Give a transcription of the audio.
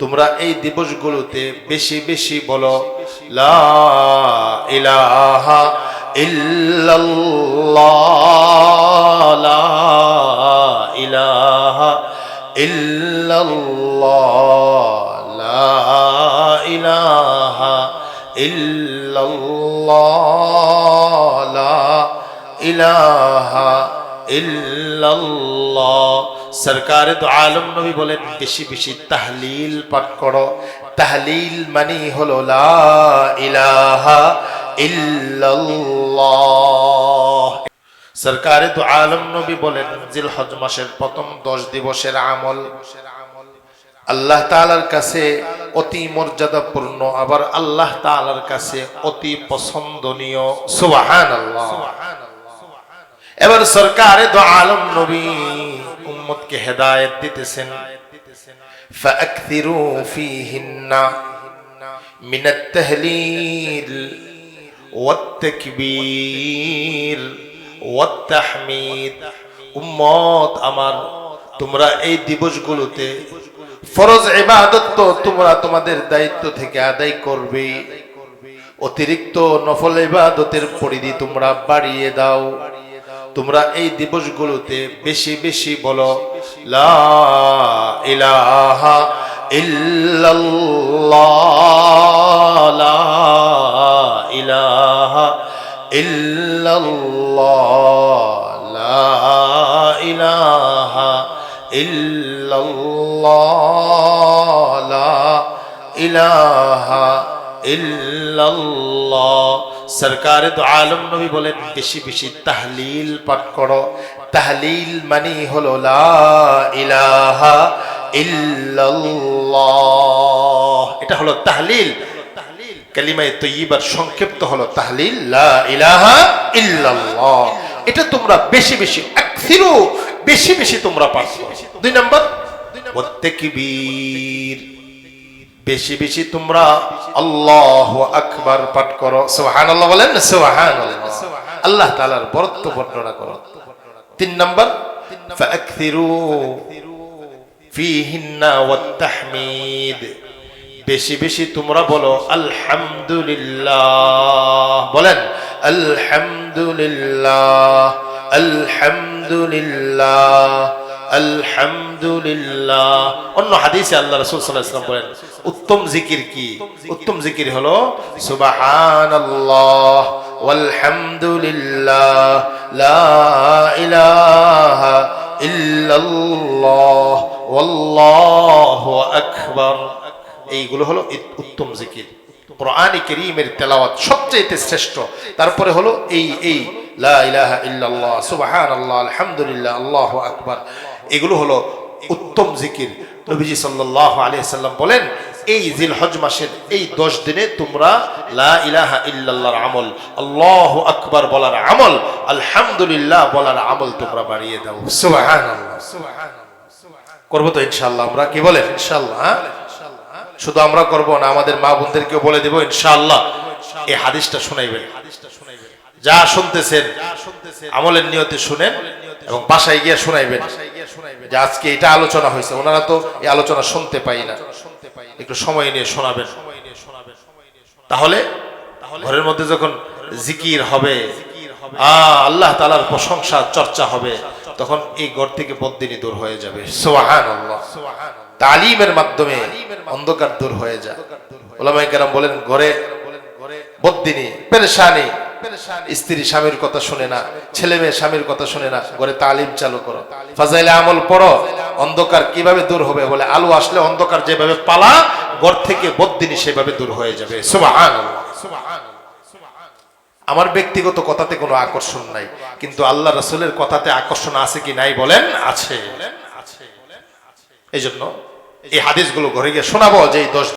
তোমরা এই দিবসগুলোতে বেশি বেশি বলো, লা ইলাহা ইল্লাল্লাহ, লা ইলাহা ইল্লাল্লাহ, লা ইলাহা ইল্লাল্লাহ, লা ইলাহা সরকারে তো আলম নবী বলেন, বেশি বেশি তাহলিল পাঠ করো। তাহলিল মানে হলো লা সরকারে তো আলম নবী বলেন জিল হজ মাসের প্রথম দশ দিবসের আমল। আল্লাহ তাআলার কাছে অতি মর্যাদাপূর্ণ, আবার আল্লাহ তাআলার কাছে অতি পছন্দনীয়। সুবহানাল্লাহ। এবার সরকারে দো আলম নবী উম্মতকে হেদায়েত দিতেছেন فأكثروا فيهن من التهليل والتكبير والتحميد উম্মত আমার তোমরা এই দিবসগুলোতে ফরজ ইবাদত তো তোমরা তোমাদের দায়িত্ব থেকে আদায় করবে অতিরিক্ত নফল ইবাদতের পরিধি তোমরা বাড়িয়ে দাও তোমরা এই দিবসগুলোতে বেশি বেশি বলো, লা ইলাহা ইল্লাল্লাহ, লা ইলাহা ইল্লাল্লাহ, লা লা ইলাহা সরকার তো আলম নবী বলেন, বেশি বেশি তাহলিল পাঠ করো। তাহলিল মানে হলো লা ইলাহা ইল্লাল্লাহ। এটা হলো তাহলিল। কালিমায়ে তৈয়বার সংক্ষিপ্ত হলো তাহলিল, লা ইলাহা ইল্লাল্লাহ। এটা তোমরা বেশি বেশি বেশি বেশি তোমরা পাঠ দুই নম্বর, ওয়াত্তাকবীর। বেশি বেশি তোমরা আল্লাহ আকবার পাঠ করো। সোহান আল্লাহ বলেন না? সুবহানাল্লাহ। আল্লাহ তালার বরত্ব বর্ণনা করো। তিন নম্বর বেশি বেশি তোমরা বলো, আলহামদুলিল্লাহ। বলেন, আলহামদুলিল্লাহ আলহামদুলিল্লাহ। আলহামদুলিল্লাহ। অন্য হাদিসে আল্লাহ রাসূল সাল্লাল্লাহু আলাইহি বলেন, উত্তম জিকির কি? উত্তম জিকির হলো, সুবহানাল্লাহ walhamdulillah লা ইলাহা ইল্লাল্লাহ, ওয়াল্লাহু আকবার। এইগুলো হলো উত্তম জিকির। কোরআনে কারীমের তেলাওয়াত সবচেয়ে শ্রেষ্ঠ। তারপরে হলো এই এই লা ইলাহা ইল্লাল্লাহ, সুবহানাল্লাহ, আলহামদুলিল্লাহ, আল্লাহু আকবার। এগুলো হলো উত্তম জিকির। নবীজি সাল্লাল্লাহু আলাইহি সাল্লাম বলেন, এই জিল হজ মাসের এই দশ দিনে তোমরা লা ইলাহা ইল্লাল্লাহর আমল, আল্লাহু আকবার বলার আমল, আলহামদুলিল্লাহ বলার আমল তোমরা বাড়িয়ে দাও। সুবহানাল্লাহ। করব তো ইনশাআল্লাহ, আমরা কি বলেন? ইনশাআল্লাহ হ্যাঁ? শুধু আমরা করব না, আমাদের মা বোনদেরকেও বলে দেবো ইনশাল্লাহ এই হাদিসটা শোনাইবেন। যা শুনতেছেন, আমলের নিয়তে শুনেন এবং বাসায় গিয়ে শোনাইবেন। যে আজকে এটা আলোচনা হয়েছে, ওনারা তো এই আলোচনা শুনতে পাই না। একটু সময় নিয়ে শোনাবেন। তাহলে ঘরের মধ্যে যখন জিকির হবে আল্লাহ তালার প্রশংসা, চর্চা হবে, তখন এই ঘর থেকে বদিনী দূর হয়ে যাবে। সোহান তালিমের মাধ্যমে অন্ধকার দূর হয়ে যায়। ওলামাই কেরাম বলেন, ঘরে বদিনী পেরেশানি স্ত্রী স্বামীর কথা শুনে না, ছেলে মেয়ে স্বামীর কথা শুনে না ঘরে তালিম চালু করো। ফাজাইলে আমল পড়ো, অন্ধকার কীভাবে দূর হবে বলে? আলো আসলে অন্ধকার যেভাবে পালা, ঘর থেকে বদিনী সেভাবে দূর হয়ে যাবে। আমার ব্যক্তিগত কথাতে কোনো আকর্ষণ নাই, কিন্তু আল্লাহ রসুলের কথাতে আকর্ষণ আছে কি নাই বলেন? আছে। এই জন্য এই হাদিসগুলো ঘরে গিয়ে শোনাবো যে দশ